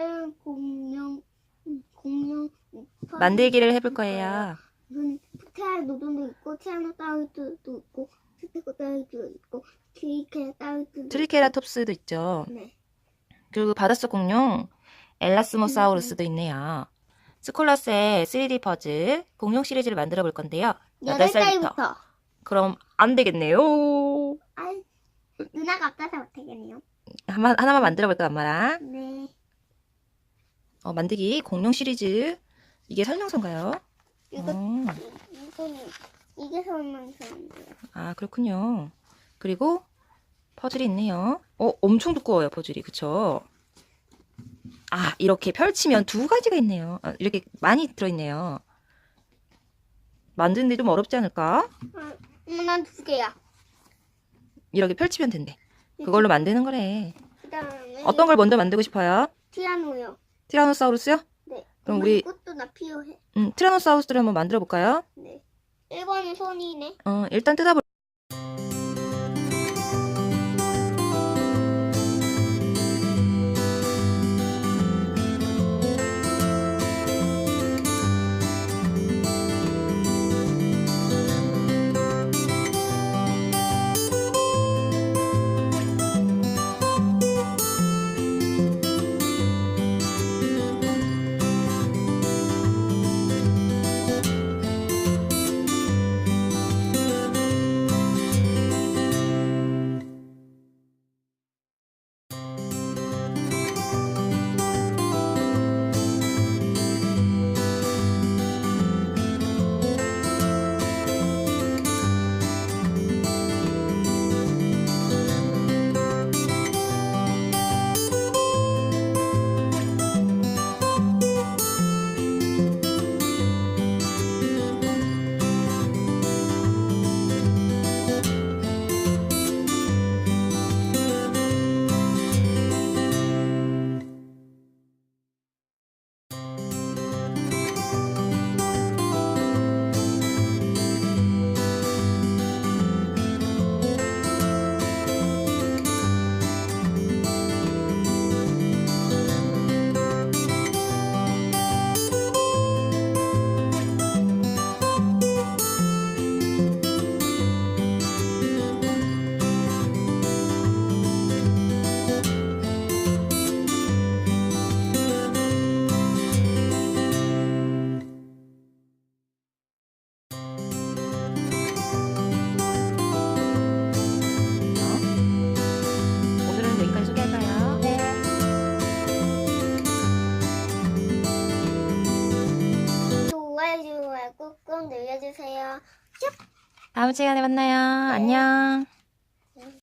오늘 공룡 공룡 만들기를 해볼 거예요. 태아 노동도 있고 티아노사우루스도 있고 스테고사우루스도 있고 트리케라사우루스도 트리케라톱스도 있죠. 네. 그리고 바닷속 공룡 엘라스모사우루스도 있네요. 스콜러스의 3D 퍼즐 공룡 시리즈를 만들어 볼 건데요. 여덟 8살부터. 살부터. 그럼 안 되겠네요. 아, 누나가 아빠서 못하겠네요. 하나, 하나만 만들어 볼까 엄마랑. 네. 어, 만들기 공룡 시리즈. 이게 설명서인가요? 이거 어, 이거는 이게 설명서인데요. 아 그렇군요. 그리고 퍼즐이 있네요. 어 엄청 두꺼워요 퍼즐이 그쵸? 아 이렇게 펼치면 두 가지가 있네요. 아, 이렇게 많이 들어있네요. 만드는데 좀 어렵지 않을까? 아, 음, 난두 개야. 이렇게 펼치면 된대. 그걸로 만드는 거래. 그다음에 어떤 걸 먼저 만들고 싶어요? 티라노요. 티라노사우루스요? 네. 그럼 우리- 이것도 나 필요해. 음, 티라노사우루스를 한번 만들어 볼까요? 네. 1번은 손이네. 어, 일단 뜯어볼. 꾹꾹 눌러주세요. 다음 시간에 만나요. 안녕.